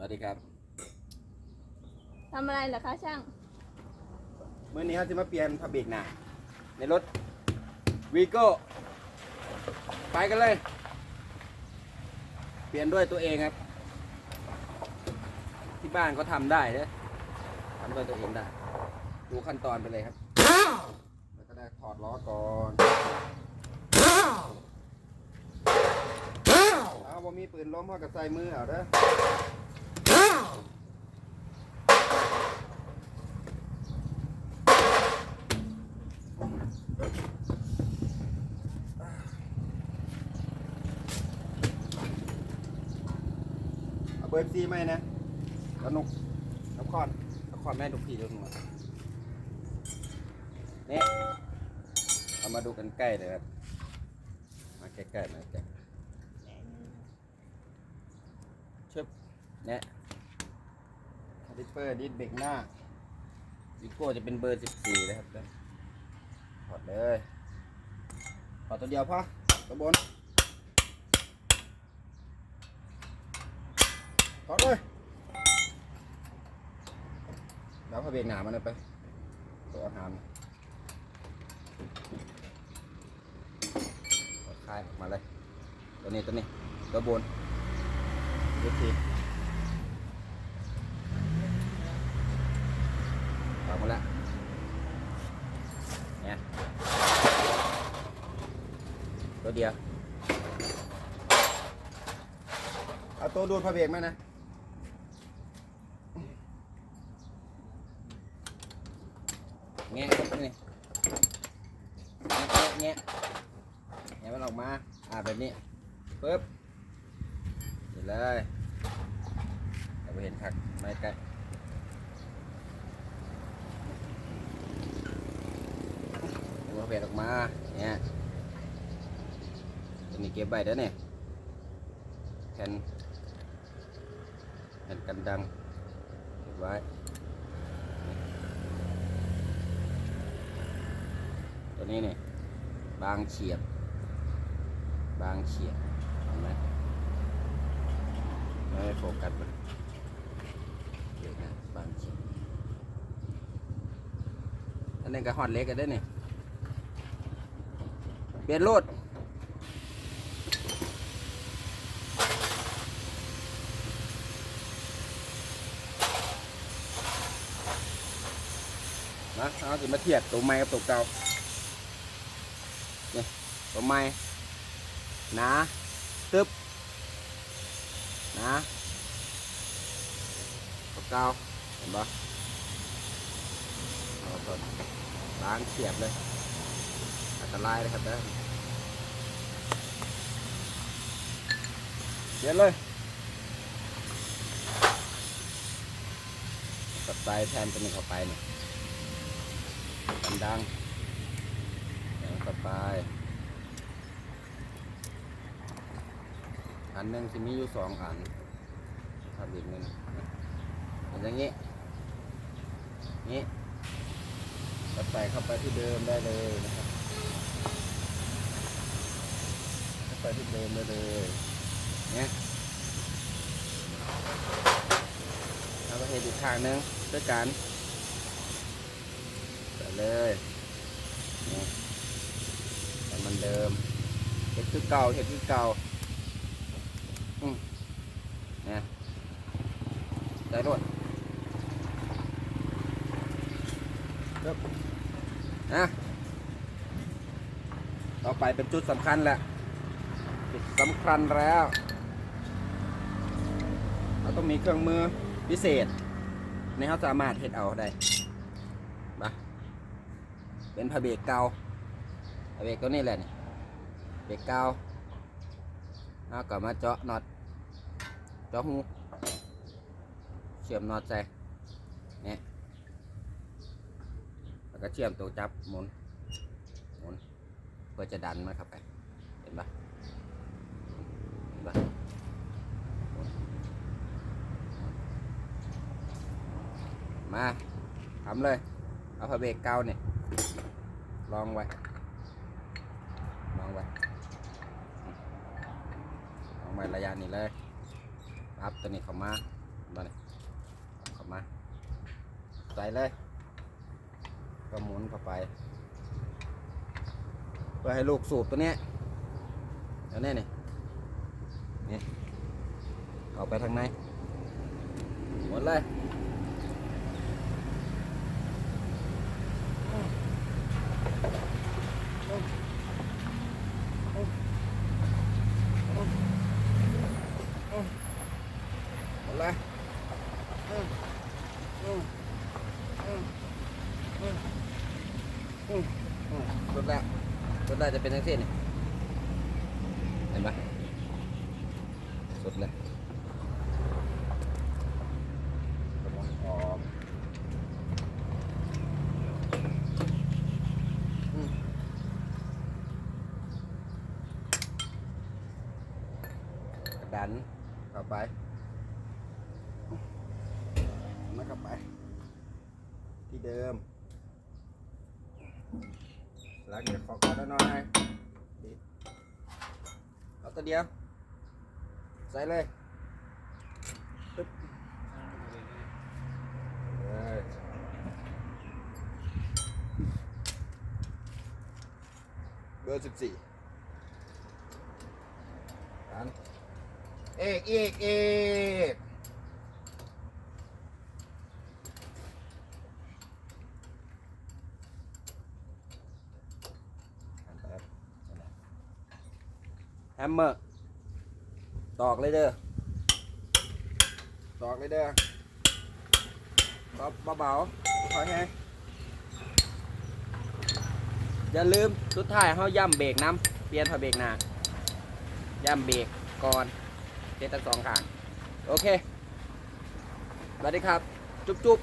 สวัสดีครับทำอะไรเหรอคะช่าง เมื่อนี้เราจะมาเปลี่ยนพาเบรกหน้าในรถวีโก้ไปกันเลย เปลี่ยนด้วยตัวเองครับ ที่บ้านก็ทำได้เด้อทำด้วยตัวเองได้ ดูขั้นตอนไปเลยครับ แล้วก็ได้ถอดล้อก่อนเอาบ่มีปืนล้มพ่อกับใส่มือเอาเด้อ อาเบร์ซีไหมนะแล้วนกนกคอนนกคอนแม่ทุกทีทุกหน่วยนี่เอามาดูกันใกล้เลยครับ มาใกล้ๆมาใกล้ชึบเนี่ยคาลิปเปอร์ดิสเบรกหน้าวิโก้จะเป็นเบอร์14นะครับถอดเลยถอดตัวเดียวพอตัวบน ถอดเลยแล้วพอเบรกหนามันเลยไป ตัวอาหารคลายออกมาเลย ตัวนี้ตัวนี้ตัวบนดูทีออกมาแล้วเนี่ยตัวเดียว เอาตัวดูดพระเบรกไหมนะ งะครับนี่แงะแงะแงะมันออกมาอ่าแบบนี้ปึ๊บเห็นเลยเราไปเห็นคักไม่ใกล้ดูพระเบรกออกมาเนี่ยตัวนี้เก็บใบเด้เนี่ยแผ่นแผ่นกันดังเก็บไว้ตัว นี้เนี่ยบางเฉียบ บางเฉียบเห็นไหมไม่โฟกัสมันเดี๋ยวนะบางเฉียบอันนี้ก็ฮอตเล็กกันได้เนี่ยเปลี่ยนรถนะเอาสิมาเทียบตัวใหม่กับตัวเก่า ตัวใหม่นาตึ๊บนาตัวเก่าเห็นปะเอาตัวล้างเฉียบเลยอันตรายเลยครับเด้อเดี๋ยวเลยตัดสายแทนตัวนี้เข้าไปเนี่ยกันดังแล้วก็ไป อันหนึ่งจะมีอยู่สองอันทำอีกหนึ่งอันอย่างนี้นี้ก็ใส่เข้าไปที่เดิมได้เลยนะครับเข้าไปที่เดิมได้เลยเนี่ยแล้วก็เห็นอีกข้างหนึงด้วยกันใส่เลยนี่แต่มันเดิมเห็ดคือเก่าเห็ดคือเก่า นี่ยใส่รถปึ๊บนะต่อไปเป็นจุดสำคัญแหละจุดสำคัญแล้ว เราต้องมีเครื่องมือพิเศษ ในเขาสามารถเห็ดเอาได้ปะเป็นผ้าเบรกเก่าผ้าเบรกตัวนี้แหละนี่เบรกเก่าเอากลับมาเจาะน็อต จาะหูเชื่อมน็อตใส่เนี่ยแล้วก็เชื่อมตัวจับหมุนหมุนเพื่อจะดันมันเข้าไปเห็นปะเห็นปะหมมาทำเลยเอาพระเบรกเก่าเนี่ยลองไว้ลองไว้ลองไว้ระยะนี้เลย อัพตัวนี้เข้ามามาเลยเข้ามา ใส่เลย ก็หมุนเข้าไป เพื่อให้ลูกสูบตัวนี้ยเดี๋ยวนี้นี่นี่ เข้าไปทางในหมดเลยหมดเลยอืมอืมอืมอืม อืมอืมสุดแล้วสุดแล้วจะเป็นทั้งสิ้นนี่เห็นปะสุดเลยกระบอกออกอืมกระดันเข้าไปมาเข้าไป ที่เดิม แล้วเดี๋ยวขอก่อนหน่อยดิเอาตัวเดียว ใส่เลยปึ๊บเลยเบอร์สิบสี่อันเอกเอกเอกอันแป๊บ แฮมเมอร์ ตอกเลยเด้อ ตอกเลยเด้อเบเบาๆถอยไงอย่าลืมสุดท้ายเฮาย่ำเบรกน้ำเปลี่ยนผ้าเบรกหน้าย่ำเบรกก่อนเจ็ดทั้งสองข้าง โอเค สวัสดีครับ จุ๊บจุ๊บ